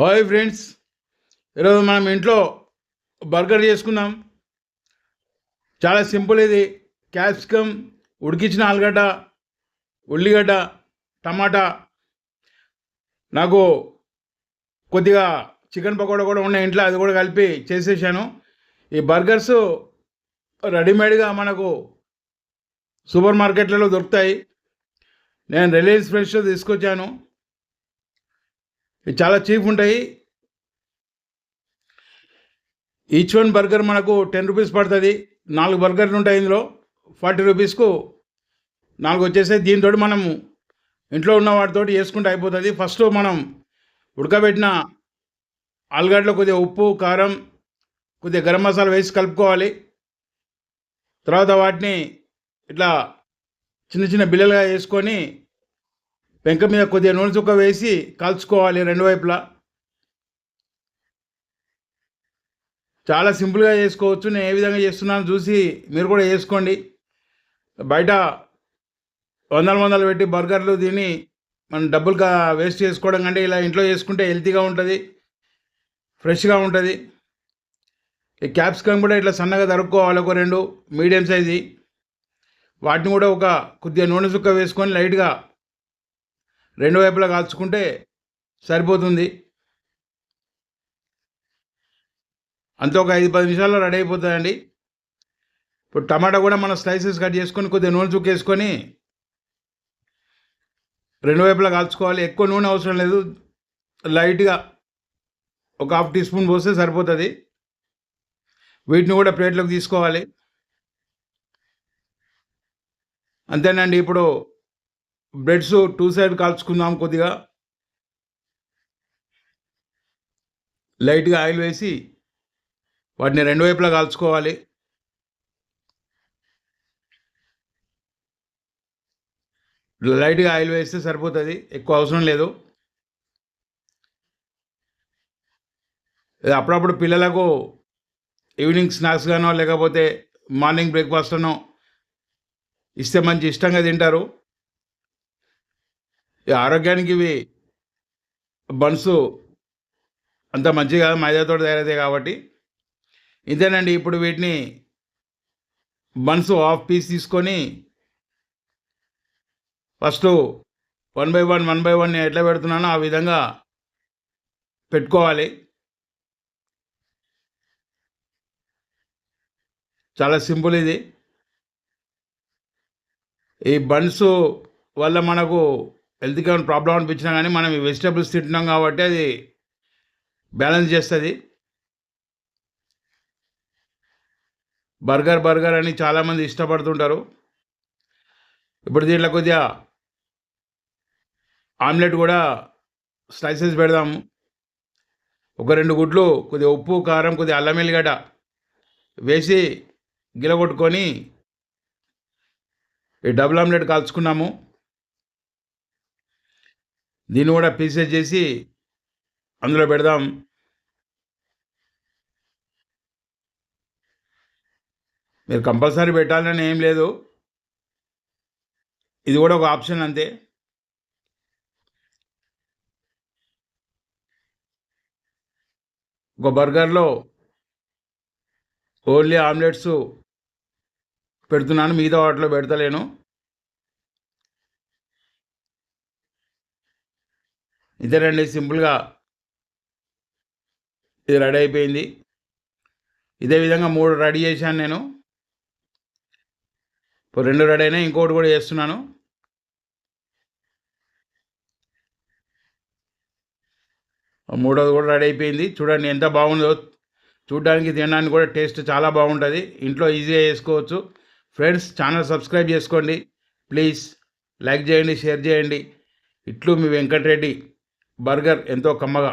Hi friends. ఈరోజు మనం ఇంట్లో బర్గర్ చేసుకుందాం చాలా సింపుల్ ఇది. క్యాప్సికమ్ ఉడికించిన ఆలుగడ్డ ఉల్లిగడ్డ టమాటా నాకు కొద్దిగా చికెన్ పకోడా కూడా ఉన్నాయి ఇంట్లో అది కూడా కలిపి చేసేసాను. ఈ బర్గర్స్ రెడీమేడ్గా మనకు సూపర్ మార్కెట్లలో దొరుకుతాయి. నేను రిలయన్స్ ఫ్రెష్లో తీసుకొచ్చాను. ఇవి చాలా చీప్ ఉంటాయి. ఈచ్ వన్ బర్గర్ మనకు టెన్ రూపీస్ పడుతుంది. నాలుగు బర్గర్లు ఉంటాయి ఇందులో. ఫార్టీ రూపీస్కు నాలుగు వచ్చేసాయి దీంతో మనము ఇంట్లో ఉన్న వాటితో చేసుకుంటే అయిపోతుంది. ఫస్ట్ మనం ఉడకబెట్టిన ఆలుగడ్డలో కొద్దిగా ఉప్పు కారం కొద్దిగా గరం మసాలా వేసి కలుపుకోవాలి. తర్వాత వాటిని ఇట్లా చిన్న చిన్న బిల్లలుగా వేసుకొని పెంక మీద కొద్దిగా నూనె చుక్క వేసి కాల్చుకోవాలి రెండు వైపులా. చాలా సింపుల్గా చేసుకోవచ్చు. నేను ఏ విధంగా చేస్తున్నాను చూసి మీరు కూడా చేసుకోండి. బయట వందల వందలు పెట్టి బర్గర్లు తిని మనం డబ్బులుగా వేస్ట్ చేసుకోవడం కంటే ఇలా ఇంట్లో చేసుకుంటే హెల్తీగా ఉంటుంది ఫ్రెష్గా ఉంటుంది. ఈ క్యాప్సికమ్ కూడా ఇట్లా సన్నగా తరుక్కోవాలి ఒక రెండు మీడియం సైజు. వాటిని కూడా ఒక కొద్దిగా నూనె చుక్క వేసుకొని లైట్గా రెండు వైపులా కాల్చుకుంటే సరిపోతుంది. అంత ఒక ఐదు పది నిమిషాల్లో రెడీ అయిపోతుందండి ఇప్పుడు టమాటా కూడా మనం స్లైసెస్ కట్ చేసుకొని కొద్దిగా నూనె చుక్కేసుకొని రెండు వైపులా కాల్చుకోవాలి. ఎక్కువ నూనె అవసరం లేదు. లైట్గా ఒక హాఫ్ టీ స్పూన్ పోస్తే సరిపోతుంది. వీటిని కూడా ప్లేట్లోకి తీసుకోవాలి. అంతేనండి. ఇప్పుడు బ్రెడ్స్ టూ సైడ్ కాల్చుకుందాం కొద్దిగా. లైట్గా ఆయిల్ వేసి వాటిని రెండు వైపులా కాల్చుకోవాలి. లైట్గా ఆయిల్ వేస్తే సరిపోతుంది ఎక్కువ అవసరం లేదు. అప్పుడప్పుడు పిల్లలకు ఈవినింగ్ స్నాక్స్ గానో లేకపోతే మార్నింగ్ బ్రేక్ఫాస్ట్ అనో ఇస్తే మంచి ఇష్టంగా తింటారు. ఆరోగ్యానికి ఇవి బన్స్ అంత మంచిగా మైదాతో తయారవుతాయి కాబట్టి. ఇంతేనండి ఇప్పుడు వీటిని బన్స్ హాఫ్ పీస్ తీసుకొని first one by one one by one ఎట్లా పెడుతున్నానో ఆ విధంగా పెట్టుకోవాలి. చాలా సింపుల్ ఇది. ఈ బన్స్ వల్ల మనకు హెల్త్కి ఏమైనా ప్రాబ్లం అనిపించినా కానీ మనం ఈ వెజిటేబుల్స్ తింటున్నాం కాబట్టి అది బ్యాలెన్స్ చేస్తుంది. బర్గర్ బర్గర్ అని చాలామంది ఇష్టపడుతుంటారు. ఇప్పుడు దీంట్లో కొద్దిగా ఆమ్లెట్ కూడా స్లైసెస్ పెడదాము ఒక రెండు గుడ్లు కొద్దిగా ఉప్పు కారం కొద్దిగా అల్లం ఎల్లిగడ్డ వేసి గిలగొట్టుకొని ఈ డబుల్ ఆమ్లెట్ కాల్చుకున్నాము. దీన్ని కూడా పీసెస్ చేసి అందులో పెడదాం. మీరు కంపల్సరీ పెట్టాలని ఏం లేదు. ఇది కూడా ఒక ఆప్షన్ అంతే. ఒక బర్గర్లో ఓన్లీ ఆమ్లెట్స్ పెడుతున్నాను మిగతా వాటిలో పెడతలేను. ఇదేనండి సింపుల్గా. ఇది రెడీ అయిపోయింది. ఇదే విధంగా మూడు రెడీ చేశాను నేను. ఇప్పుడు రెండు రెడీ అయినాయి ఇంకోటి కూడా చేస్తున్నాను. మూడోది కూడా రెడీ అయిపోయింది. చూడండి ఎంత బాగుందో. చూడడానికి తినడానికి కూడా టేస్ట్ చాలా బాగుంటుంది. ఇంట్లో ఈజీగా చేసుకోవచ్చు. ఫ్రెండ్స్ ఛానల్ సబ్స్క్రైబ్ చేసుకోండి. ప్లీజ్ లైక్ చేయండి షేర్ చేయండి. ఇట్లు మీ వెంకటరెడ్డి. బర్గర్ ఎంతో కమ్మగా.